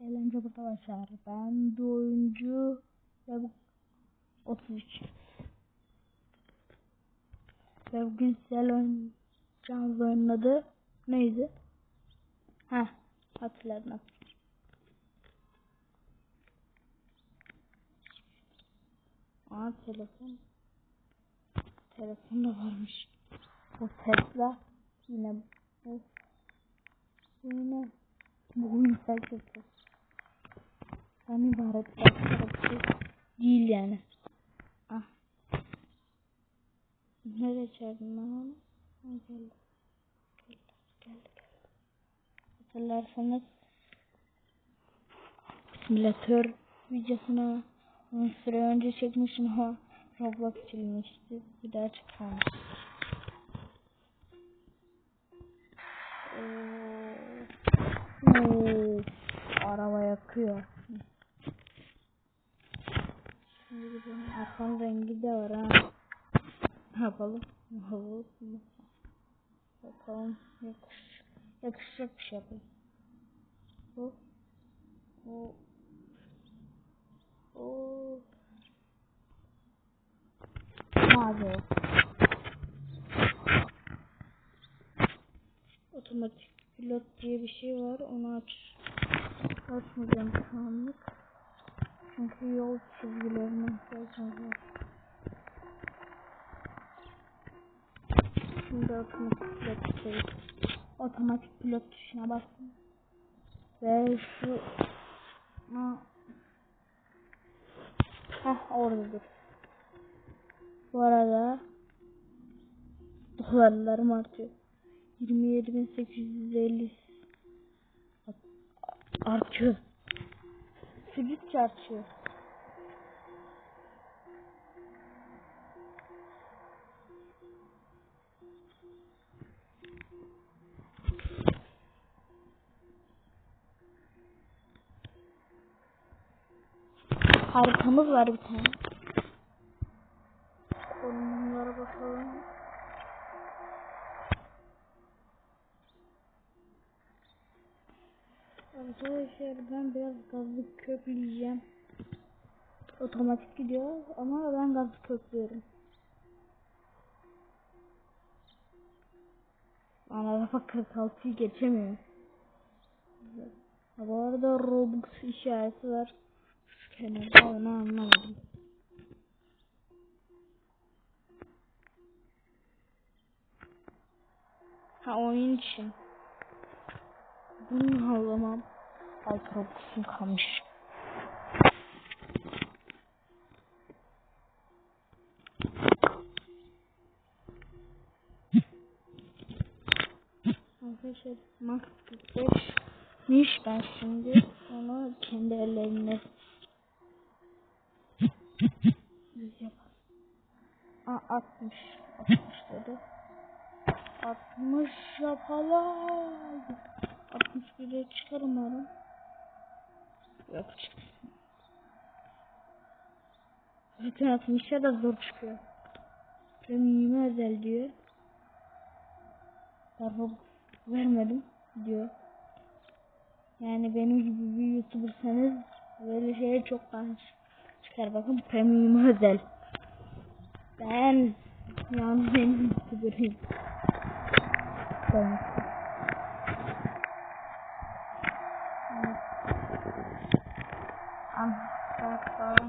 Eğlence burada başlar. Ben bir oyuncu ve bu 33. Ve bugün sizlerle oynayacağımız oyunun adı neydi? Ha hatırladım. Aa telefon. Telefon da varmış. Bu Tesla yine bu yine bu oyun sayfası. Ben ibaret başka bir şey değil yani. Ah. Nereye çağırdın ben onu? Ha, Gel. Gel. Gel. Gel. Hatırlarsanız simülatör videosunu uzun süre önce çekmiştim ama Roblox silmişti. Bir daha çıkmamış. Oo. Araba yakıyor. Şimdi arkan rengi de var ha. Yapalım? Yapalım? Bakalım. Yakış, yakışacak bir şey yapalım. Bu. Bu. O. Mavi. Otomatik pilot diye bir şey var. Onu aç. Açmayacağım şu anlık. Çünkü yol çizgilerine ihtiyacım var. Şimdi otomatik pilot şey. Otomatik pilot tuşuna bastım. Ve şu Heh oradadır. Bu arada dolarlarım artıyor. 27.850 artıyor. Sübüt artıyor. Haritamız var bir tane. Konumlara bakalım. Arkadaşlar ben biraz gazlı kökleyeceğim. Otomatik gidiyor ama ben gazlı köklüyorum. Lan araba 46'yı geçemiyor. Bu arada Robux işareti var. Kenarda onu anlamadım. Ha oyun için. Bunu havlamam. Alt Robux'um kalmış. Arkadaşlar Max 45 Niş ben şimdi onu kendi ellerimle Düz yap. Aa 60. 60 dedi. 60 yapalım. 61'e çıkar umarım. Yok. Zaten 60'a da zor çıkıyor. Premium'e özel diyor. Darbe vermedim diyor. Yani benim gibi bir youtubersanız böyle şeye çok karşı çıkar bakın premium özel. Ben yani benim youtuber'ım. Ben. Bakalım.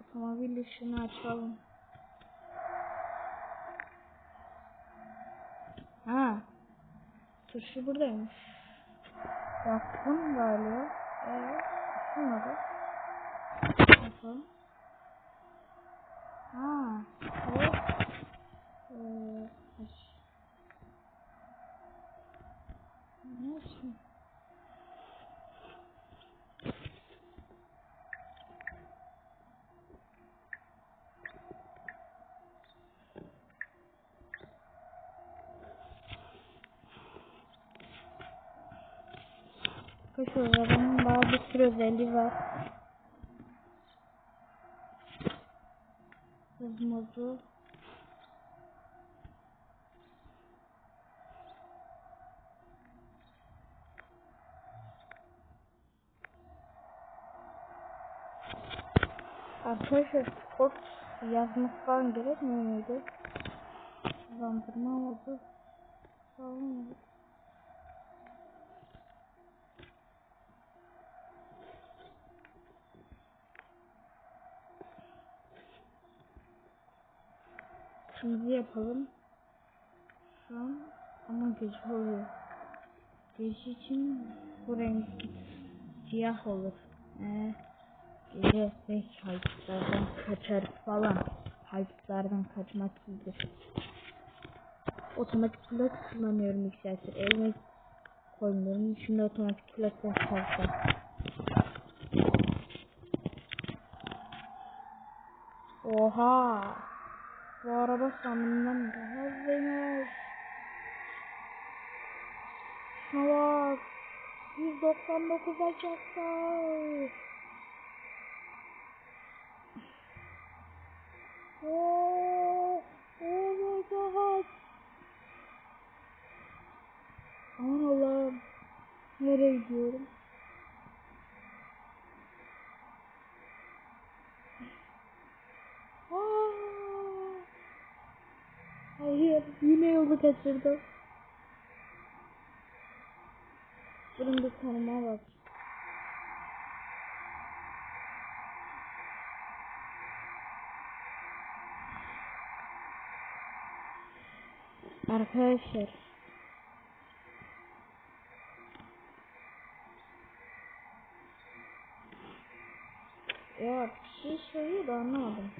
Otomobil ışığını açalım. Ha. Tuşu buradaymış. Baktım galiba. Evet. Açılmadı. Bakalım. Koşulların bazı bir sürü özelliği var. Hız modu. Arkadaşlar sport yazmak falan gerekmiyor muydu? Hızlandırma modu. Sağ olun. Şimdi yapalım. Şu an ama gece oluyor. Gece için bu renk siyah olur. Ee, gece ve kayıtlardan kaçar falan. Kayıtlardan kaçmak iyidir. Otomatik pilot kullanıyorum ilk saattir. Elime koymuyorum. Şimdi otomatik pilotla çalışacağım. Oha! Bu araba sandığımdan daha hızlıymış. Şuna bak. 199'a çıktı. Oh, oh my god. Aman Allah'ım. Nereye gidiyorum? Aa! Hayır, yine yolu kaçırdım. Bunun bir tanıma bak. Arkadaşlar. Ya bir şey söylüyor da anlamadım.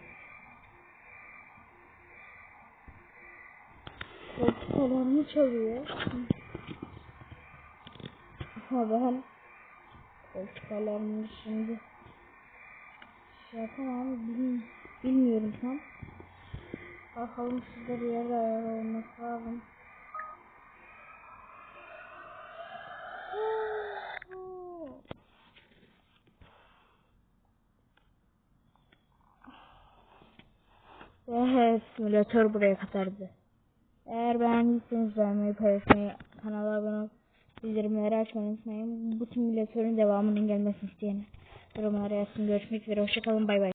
Koltuk alarmı çalıyor. Ama ben koltuk alarmını şimdi şey yapamam bil, bilmiyorum tam. Bakalım sizde bir yerde ayar olması lazım. Ve simülatör buraya kadardı. Eğer beğendiyseniz beğenmeyi, paylaşmayı, kanala abone olup bildirimleri açmayı unutmayın. Bu simülatörün devamının gelmesini isteyen yorumlara yazsın. Görüşmek üzere. Hoşçakalın. Bay bay.